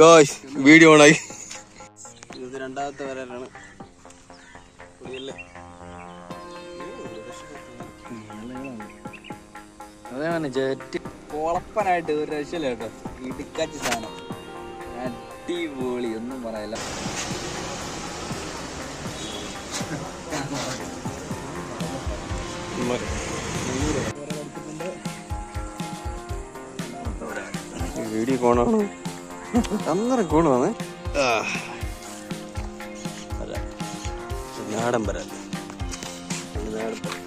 ഗോയ്സ് video ഓണായി ഇത് രണ്ടാമത്തെ വരാനാണ് അതാണ് ജെറ്റ്. കുളപ്പനായിട്ട് ഒരു രക്ഷയില്ല കേട്ടോ. ഇടുക്കാച്ചി സാധനം. അടിപൊളി ഒന്നും പറയല്ല. വീഡിയോ കോണാണോ? അന്നേരം കോണാണ് നാടൻ പരാതി. നാടൻ പരാതി.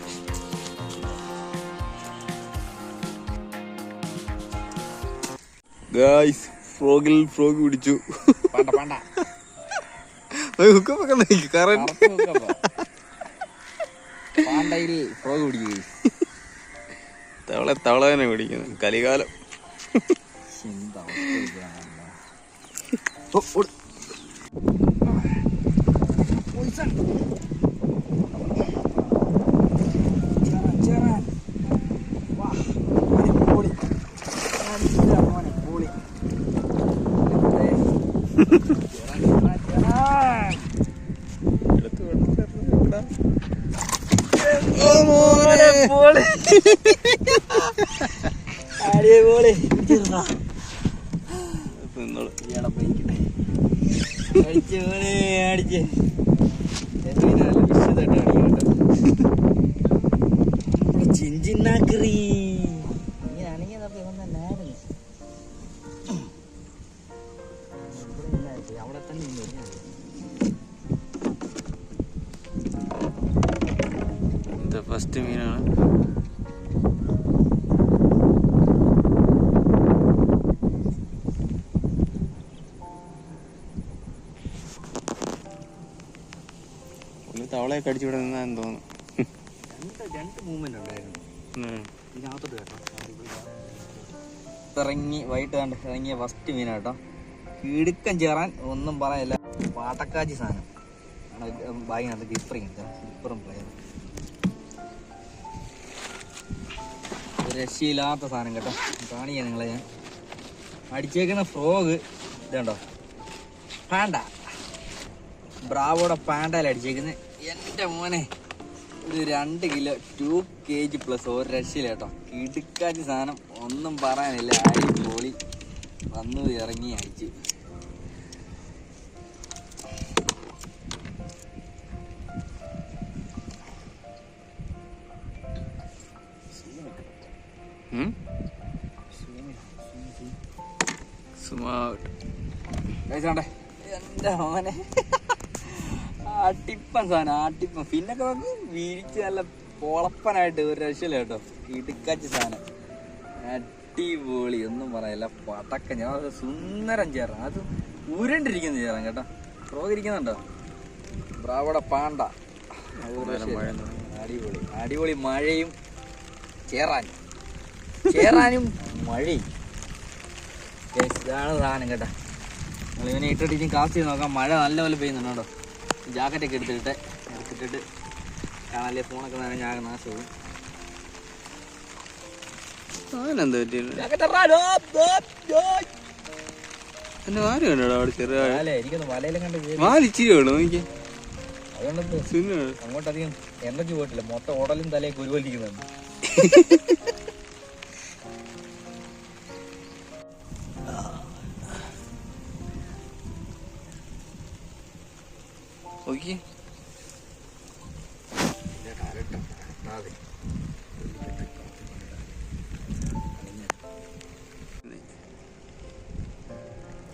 ഗായ്സ് ഫ്രോഗിൽ ഫ്രോഗ് പിടിച്ചു. പണ്ട പണ്ട. ഹുക്കപ്പൊക്കെ കറണ്ട്. ഫ്രോഗ് തവളെ തവള തന്നെ പിടിക്കുന്നു. കലികാലം. ഓ, ഓട്. എടുത്ത് വെള്ളത്തിൽ ഇടാം. അടിപൊളി അപ്പൊ നിന്നോളൂ. അടിച്ച് ചിഞ്ചിന്നാക്കറി. അവിടെ തന്നെ ഫസ്റ്റ് മീനാണ്. തവളയെ കടിച്ചിവിടെ നിന്നാന്ന് തോന്നുന്നു. രണ്ട് രണ്ട് മൂവ്മെന്റ് ഉണ്ടായിരുന്നു. ഉം. ഇതിനകത്തോട്ട് കേട്ടോ. ഇറങ്ങി വൈകിട്ട് കണ്ട് ഇറങ്ങിയ ഫസ്റ്റ് മീനാ കേട്ടോ. കിടുക്കം ചേറാൻ ഒന്നും പറയല്ല. പാട്ടക്കാച്ചി സാധനം. ബാഗിനകത്ത് ഗിപ്പറിങ് ഗിപ്പറും പ്ലെയർ രക്ഷയില്ലാത്ത സാധനം കേട്ടോ. കാണിക്കാം നിങ്ങളെ ഞാൻ. അടിച്ചേക്കുന്ന ഫ്രോഗ് ഇതുണ്ടോ? പാണ്ട. ബ്രാവോടെ പാണ്ടയിൽ അടിച്ചേക്കുന്നത് എന്റെ മോനെ ഒരു രണ്ട് kilo two K G plus ഒരു രക്ഷയില്ല കേട്ടോ. കിടുക്കാറ്റ് സാധനം ഒന്നും പറയാനില്ല. ആയി പോളി വന്നു ഇറങ്ങി അയച്ചു കഴിച്ചോണ്ടേ എന്റെ മോനെ. ആട്ടിപ്പൻ സാധനം ആട്ടിപ്പൻ പിന്നൊക്കെ നമുക്ക് വിരിച്ച് നല്ല പൊളപ്പനായിട്ട് ഒരു രക്ഷയില്ല കേട്ടോ. ഇടുക്കാച്ചി സാധനം. അടിപൊളി ഒന്നും പറയല്ല. പടക്കം ഞാൻ സുന്ദരം ചേറാം അത് ഉരുണ്ടിരിക്കുന്ന ചേറാം കേട്ടോ. ഫ്രോഗ് ബ്രാവട പാണ്ട. അടിപൊളി. അടിപൊളി മഴയും ചേറാനും. ചേറാനും മഴയും. ഇതാണ് സാധനം കേട്ടോ. നിങ്ങൾ ഇവനെ ഇട്ടിട്ട് ഇനി കാസ്റ്റ് ചെയ്ത് നോക്കാം. മഴ നല്ലപോലെ പെയ്യുന്നുണ്ടോ? ജാക്കറ്റൊക്കെ എടുത്തിട്ട് എടുത്തിട്ടിട്ട് കാണാല്ലേ ഫോണൊക്കെ നേരം ഞാൻ നാശവും. എന്റെ വാൽ കണ്ടോ അവിടെ ചെറിയ നോക്കി സുന്നു അങ്ങോട്ടധികം എനർജി പോയിട്ടില്ല. മൊത്തം ഉടലും തലയെ കുരുവലിക്കുന്നുണ്ട്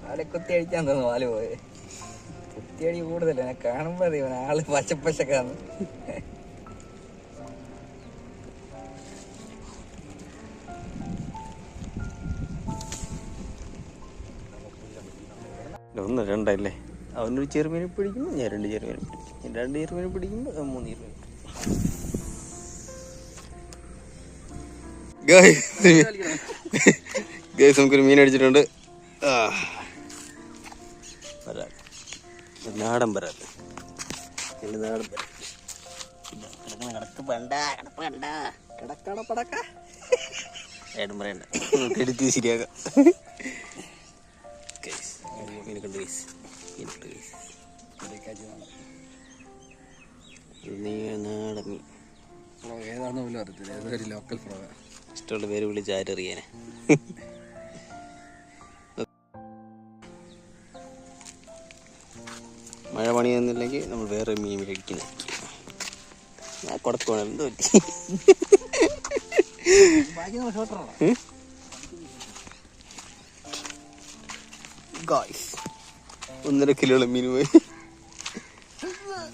ആലെ കുത്തി അടിച്ചാൻ തോന്നുന്നു വാൽ പോയത് കുത്തിയടി കൂടുതൽ കാണുമ്പോ അറിയാം ആൾ പച്ചപ്പശക്കാന്ന് ഒന്ന് രണ്ടല്ലേ അവനൊരു ചെറുമീനെ പിടിക്കുമ്പോൾ ഞാൻ രണ്ട് ചെറുമീനെ പിടിക്കും രണ്ട് ചെറുമീനെ പിടിക്കുമ്പോൾ മൂന്ന് ചെറുമീനെ ഗൈസ് നമുക്കൊരു മീൻ അടിച്ചിട്ടുണ്ട്. വരാൽ. നാടൻ കിടക്ക് പണ്ട കിടപ്പ് കണ്ട കിടക്കട പടക്ക. ഏടും പറയണ്ട. എടുത്ത് ശരിയാക്കാം. ഏതാണെന്ന് പോലും അറിയത്തില്ല. ഏതൊരു ലോക്കൽ ഫ്ലോ ഇഷ്ടമുള്ള പേര് വിളിച്ച് ആരറിയാനെ? മഴ പണി തന്നില്ലെങ്കിൽ നമ്മൾ വേറെ മീൻ മേടിക്കുന്ന ഞാൻ കൊടുക്കണം എന്തോ ഗായ്സ് ഒന്നര കിലോ മീൻ പോയി.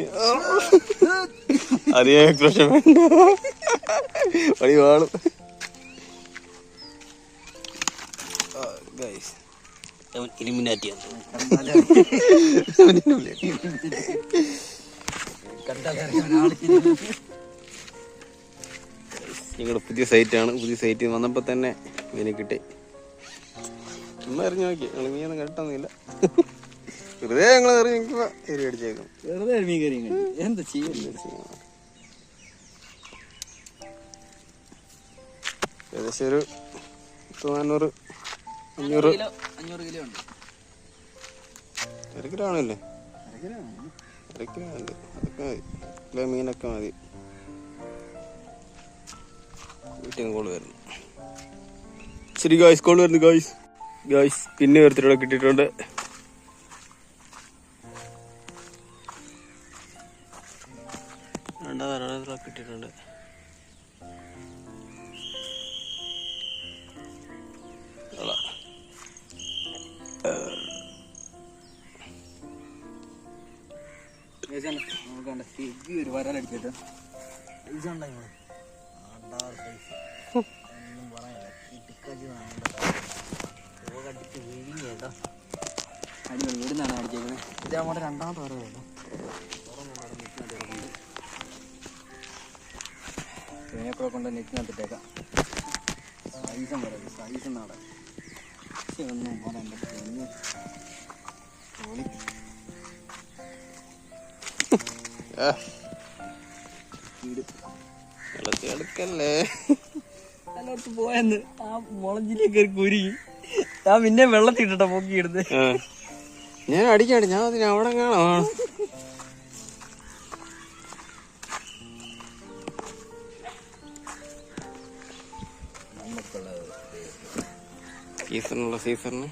അറിയാൻ പ്രശ്നം വേണ്ട. പണി വാളും. ഇലിമിനാറ്റിയാണ് ഞങ്ങളുടെ പുതിയ സൈറ്റാണ്. പുതിയ സൈറ്റ് വന്നപ്പോൾ തന്നെ മീനെ കിട്ടി. ചുമ്മാ എറിഞ്ഞു നോക്കി. ഞങ്ങൾ മീനൊന്നും കിട്ടൊന്നുമില്ല. വെറുതെ ഞങ്ങൾ എറിഞ്ഞു നോക്കിയപ്പോൾ എരി അടിച്ചേക്കും. വെറുതെ മീൻ കറി എന്താ ചെയ്യുന്നത് ഏകദേശം ഒരു അഞ്ഞൂറ്. കിലോ അഞ്ഞൂറ് കിലോ ഉണ്ട്. അര കിലോ ആണല്ലേ അര കിലോ ഉണ്ട് അതൊക്കെ മതി. മീനൊക്കെ മതി. വീട്ടിൽ നിന്ന് കോൾ വരുന്നു. ശരി ഗായ്സ് കോൾ വരുന്നു ഗായ്സ് ഗായ്സ് പിന്നെ ഒരുത്തരോടെ കിട്ടിയിട്ടുണ്ട്. രണ്ടാമത് കിട്ടിയിട്ടുണ്ട്. അടിപൊളി. ഇവിടുന്നാണ് അടിച്ചേക്കുന്നത് ഇത് നമ്മുടെ രണ്ടാമത്തെ വര കേട്ടോ. ഇതിനെക്കൂടെ കൊണ്ട് നെറ്റിനകത്തിട്ടേക്കാം. സൈസം വരാം. സൈസ് നാടൻ ഒന്നും പറയാൻ പൊന്നു. എടുക്കല്ലേ എല്ലായിടത്തും പോയെന്ന്. ആ മുളഞ്ചിലേക്ക് ഞാൻ പിന്നെ വെള്ളത്തിൽ ഇട്ടിട്ടാ പൊക്കിയെടുത്ത്. ഞാൻ അടിക്കാണ്. ഞാൻ അതിന് അവിടെ കാണാം. സീസണുള്ള സീസണിന്.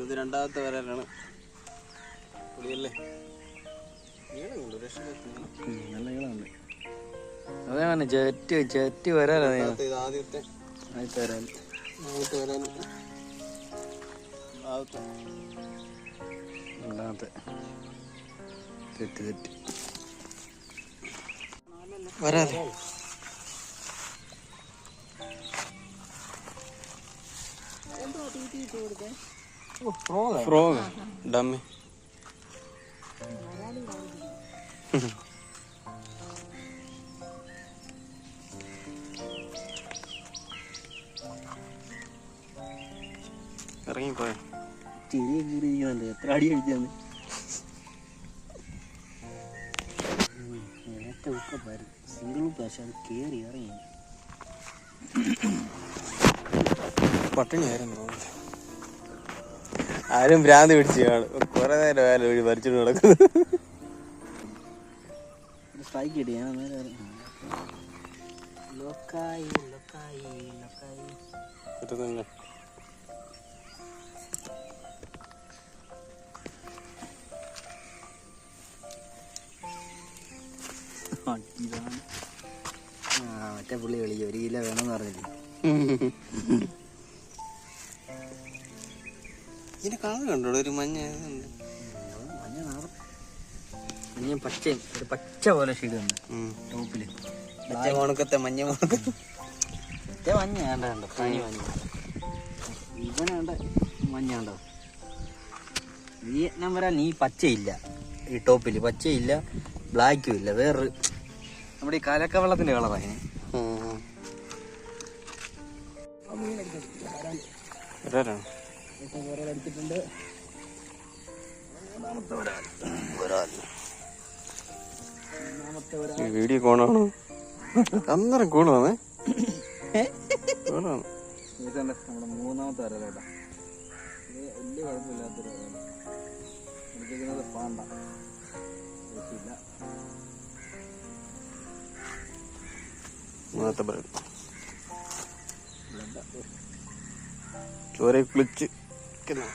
ഇത് രണ്ടാമത്തെ വരാനാണ് പുളിയല്ലേ? നല്ല ഈളുണ്ട് അതേ പറഞ്ഞ ചെറ്റ് ചെറ്റ് വരാലോ ആദ്യത്തെ. ആദ്യത്തെ വരാൻ. ആദ്യത്തെ വരാൻ. രണ്ടാമത്തെ. തെറ്റ് തെറ്റ്. വരാതെ. ഫ്രോഗ് ഡമ്മി ഇറങ്ങിപ്പോയ? ചെറിയ കീറിയിരിക്കുന്നുണ്ട് എത്ര അടി അടിച്ചാന്ന്? ഏറ്റവും ഉപ്പ സിംഗിൾ പക്ഷെ അത് കയറി ഇറങ്ങി. പട്ടിണിയായിരുന്നു. തോന്നുന്നു ആരും ഭ്രാന്ത് പിടിച്ചു കാണും. കുറെ നേരം ആയാലും വഴി ഭരിച്ചിട്ട് നടക്കുന്നു. സ്ട്രൈക്ക് ഇടി ഞാൻ അന്നേരം ലോക്കായി ഇതാണ് മറ്റേ പുള്ളി വിളിക്കും. ഒരു കിലോ വേണമെന്ന് പറഞ്ഞില്ലേ ഇതിന്റെ കളർ കണ്ടോ? ഒരു മഞ്ഞ മഞ്ഞ പച്ചയും. ഒരു പച്ച പോലെ ഷെയ്ഡ് ഉണ്ട് ടോപ്പിൽ. മഞ്ഞ മോണക്കത്തെ മഞ്ഞ മോണക്കത്തെ മഞ്ഞ വേണ്ട കണ്ടോ? പനി മഞ്ഞ. ഇവനെ വേണ്ട മഞ്ഞ ഉണ്ടോ ഈ നമ്പരാ നീ പച്ചയില്ല. ഈ ടോപ്പിൽ പച്ചയില്ല ബ്ലാക്കും ഇല്ല. വേറൊരു നമ്മുടെ ഈ കലക്ക വെള്ളത്തിന്റെ കളറാ അതിന് ഉം. വീഡിയോ കോണാണോ? അന്നേരം കോണാണേ കോണാണ് നമ്മുടെ മൂന്നാമത്തെ വരല കേട്ടോ. ഇത് വലിയ കുഴപ്പമില്ലാത്തൊരു വരല എടുത്തിരിക്കുന്നത് പാണ്ട. കുഴപ്പമില്ല മൂന്നാമത്തെ പറയും ചോര കുളിച്ച് നോക്കുന്നു,